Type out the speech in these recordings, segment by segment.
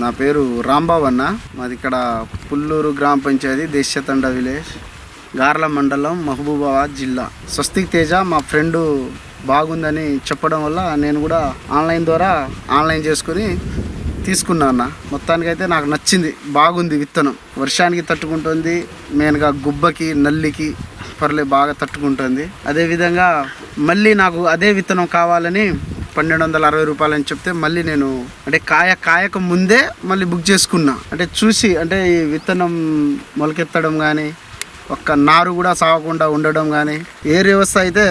నా పేరు రాంబాబు అన్న మాది ఇక్కడ పుల్లూరు గ్రామ పంచాయతీ దేశ్యతండ విలేజ్ గార్ల మండలం మహబూబాబాద్ జిల్లా. స్వస్తిక్ తేజ మా ఫ్రెండ్ బాగుందని చెప్పడం వల్ల నేను కూడా ఆన్లైన్ ద్వారా ఆన్లైన్ చేసుకుని తీసుకున్నా అన్న. మొత్తానికైతే నాకు నచ్చింది బాగుంది విత్తనం. వర్షానికి తట్టుకుంటుంది మెయిన్గా గుబ్బకి నల్లికి పర్లే బాగా తట్టుకుంటుంది. అదేవిధంగా మళ్ళీ నాకు అదే విత్తనం కావాలని పన్నెండు వందల అరవై రూపాయలు అని చెప్తే మళ్ళీ నేను అంటే కాయ కాయక ముందే మళ్ళీ బుక్ చేసుకున్నా. అంటే చూసి అంటే ఈ విత్తనం మొలకెత్తడం కానీ ఒక్క నారు కూడా సాగకుండా ఉండడం కానీ ఏ వ్యవస్థ అయితే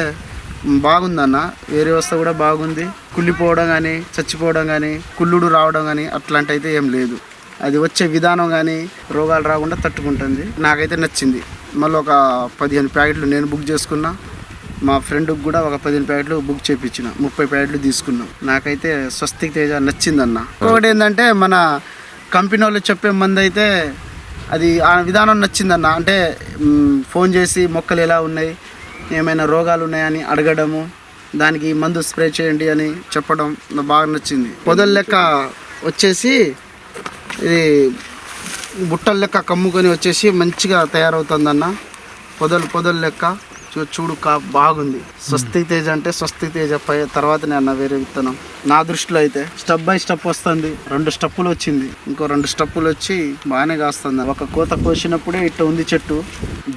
బాగుందన్న. ఏ వ్యవస్థ కూడా బాగుంది. కుళ్ళిపోవడం కానీ చచ్చిపోవడం కానీ కుళ్ళుడు రావడం కానీ అట్లాంటి అయితే ఏం లేదు. అది వచ్చే విధానం కానీ రోగాలు రాకుండా తట్టుకుంటుంది. నాకైతే నచ్చింది. మళ్ళీ ఒక పదిహేను ప్యాకెట్లు నేను బుక్ చేసుకున్నా. మా ఫ్రెండ్కి కూడా ఒక పదిహేను ప్యాకెట్లు బుక్ చేయించిన ముప్పై ప్యాకెట్లు తీసుకున్నాం. నాకైతే స్వస్తిక్ తేజ నచ్చిందన్న. ఇంకొకటి ఏంటంటే మన కంపెనీ వాళ్ళు చెప్పే మంది అయితే అది ఆ విధానం నచ్చిందన్న. అంటే ఫోన్ చేసి మొక్కలు ఎలా ఉన్నాయి ఏమైనా రోగాలు ఉన్నాయని అడగడము దానికి మందు స్ప్రే చేయండి అని చెప్పడం బాగా నచ్చింది. పొదల లెక్క వచ్చేసి ఇది బుట్టల లెక్క కమ్ముకొని వచ్చేసి మంచిగా తయారవుతుందన్న. పొదలు పొదలు లెక్క. చూడు కా బాగుంది. స్వస్తి తేజ అంటే స్వస్తి తేజ పై తర్వాతనే అన్న వేరే విత్తనం నా దృష్టిలో అయితే స్టెప్ బై స్టెప్ వస్తుంది. రెండు స్టెప్పులు వచ్చింది. ఇంకో రెండు స్టెప్పులు వచ్చి బాగానే కాస్తుంది. ఒక కోత కోసినప్పుడే ఇట్ట ఉంది చెట్టు.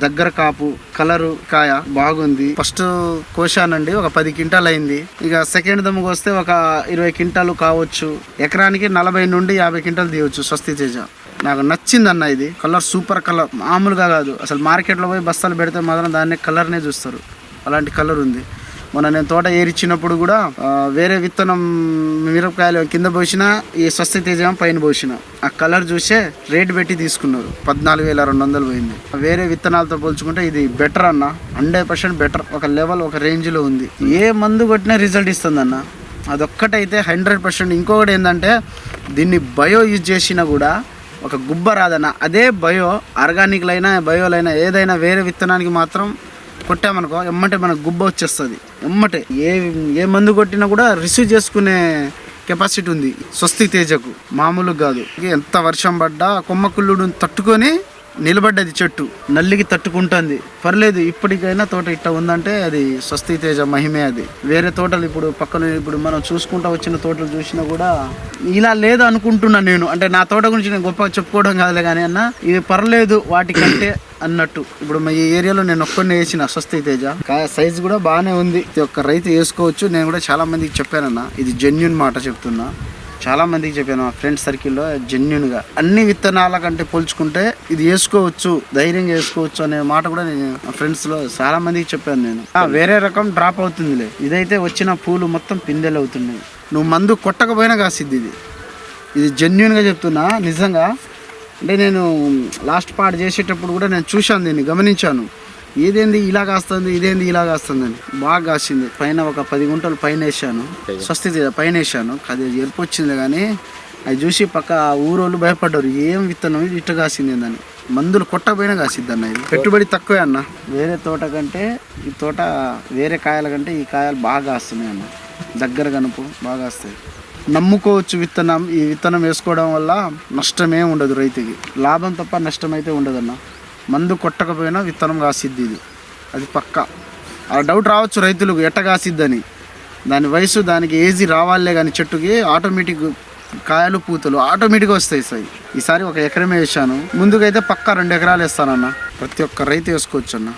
దగ్గర కాపు కలరు కాయ బాగుంది. ఫస్ట్ కోసానండి ఒక పది క్వింటాల్ అయింది ఇక సెకండ్ దమ్ముకు వస్తే ఒక ఇరవై క్వింటాలు కావచ్చు. ఎకరానికి నలభై నుండి యాభై క్వింటాలు తీయవచ్చు స్వస్తి తేజ. నాకు నచ్చింది అన్న ఇది. కలర్ సూపర్ కలర్ మామూలుగా కాదు. అసలు మార్కెట్లో పోయి బస్తాలు పెడితే మాత్రం దాన్ని కలర్నే చూస్తారు. అలాంటి కలర్ ఉంది. మొన్న నేను తోట ఏరిచ్చినప్పుడు కూడా వేరే విత్తనం మిరపకాయలు కింద పోసిన ఈ స్వస్తి తేజం పైన పోసిన. ఆ కలర్ చూసే రేట్ పెట్టి తీసుకున్నారు. పద్నాలుగు వేల రెండు వందలు పోయింది. వేరే విత్తనాలతో పోల్చుకుంటే ఇది బెటర్ అన్న. Hundred percent better. ఒక లెవెల్ ఒక రేంజ్లో ఉంది. ఏ మందు కొట్టినా రిజల్ట్ ఇస్తుంది అన్న అదొక్కటైతే హండ్రెడ్ పర్సెంట్. ఇంకొకటి ఏంటంటే దీన్ని బయో యూజ్ చేసినా కూడా ఒక గుబ్బ రాదన్న అదే బయో ఆర్గానిక్లైనా బయోలైనా ఏదైనా వేరే విత్తనానికి మాత్రం కొట్టామనుకో ఎమ్మటే మనకు గుబ్బ వచ్చేస్తుంది. ఎమ్మటే. ఏ ఏ మందు కొట్టినా కూడా రిసీవ్ చేసుకునే కెపాసిటీ ఉంది. స్వస్తి తేజకు. మామూలుగా కాదు. ఎంత వర్షం పడ్డా కొమ్మ కుళ్ళుడు తట్టుకొని నిలబడ్డది చెట్టు నల్లికి తట్టుకుంటుంది. పర్లేదు ఇప్పటికైనా తోట ఇట్ట ఉందంటే అది స్వస్తి తేజ మహిమే అది. వేరే తోటలు ఇప్పుడు పక్కన ఇప్పుడు మనం చూసుకుంటా వచ్చిన తోటలు చూసినా కూడా ఇలా లేదు అనుకుంటున్నాను నేను. అంటే నా తోట గురించి నేను గొప్పగా చెప్పుకోవడం కాదులే కానీ అన్న ఇది పర్లేదు వాటికంటే అన్నట్టు. ఇప్పుడు మా ఈ ఏరియాలో నేను ఒక్కడిని వేసిన స్వస్తి తేజ. సైజ్ కూడా బాగానే ఉంది. ఒక్క రైతు వేసుకోవచ్చు. నేను కూడా చాలా మందికి చెప్పానన్న. ఇది జెన్యున్ మాట చెప్తున్నా. చాలా మందికి చెప్పాను మా ఫ్రెండ్స్ సర్కిల్లో జెన్యున్గా అన్ని విత్తనాల కంటే పోల్చుకుంటే ఇది వేసుకోవచ్చు ధైర్యంగా వేసుకోవచ్చు అనే మాట కూడా నేను మా ఫ్రెండ్స్లో చాలా మందికి చెప్పాను నేను. వేరే రకం డ్రాప్ అవుతుందిలే. ఇదైతే వచ్చిన పూలు మొత్తం పిందెలు అవుతున్నాయి. నువ్వు మందు కొట్టకపోయినా కాసిద్ది ఇది. ఇది జెన్యున్గా చెప్తున్నా నిజంగా. అంటే నేను లాస్ట్ పార్ట్ చేసేటప్పుడు కూడా నేను చూశాను దీన్ని గమనించాను. ఇదేంది ఇలా కాస్తుంది ఇదేంది ఇలా కాస్తుందని. బాగా కాసింది. పైన ఒక పది గుంటలు పైన వేసాను స్వస్తి పైన వేసాను అది ఎరుపు వచ్చింది కానీ అది చూసి పక్క ఊరోళ్ళు భయపడ్డారు. ఏం విత్తనం ఇది? ఇట్ట కాసింది అని మందులు కొట్టపోయినా కాసిద్ది అన్న ఇది. పెట్టుబడి తక్కువే అన్న. వేరే తోట కంటే ఈ తోట వేరే కాయల కంటే ఈ కాయలు బాగా కాస్తున్నాయి అన్న. దగ్గర కనుపు బాగా వస్తాయి నమ్ముకోవచ్చు విత్తనం. ఈ విత్తనం వేసుకోవడం వల్ల నష్టమే ఉండదు రైతుకి. లాభం తప్ప నష్టం అయితే ఉండదన్న. మందు కొట్టకపోయినా విత్తనం కాసిద్ది ఇది. అది పక్క. ఆ డౌట్ రావచ్చు రైతులకు ఎట్ట కాసిద్దని. దాని వయసు దానికి ఏజీ రావాలే కానీ చెట్టుకి ఆటోమేటిక్ కాయలు పూతలు ఆటోమేటిక్గా వస్తాయి సార్ ఈసారి ఒక ఎకరమే వేసాను ముందుకైతే పక్క రెండు ఎకరాలు వేస్తానన్న. ప్రతి ఒక్క రైతు వేసుకోవచ్చు అన్న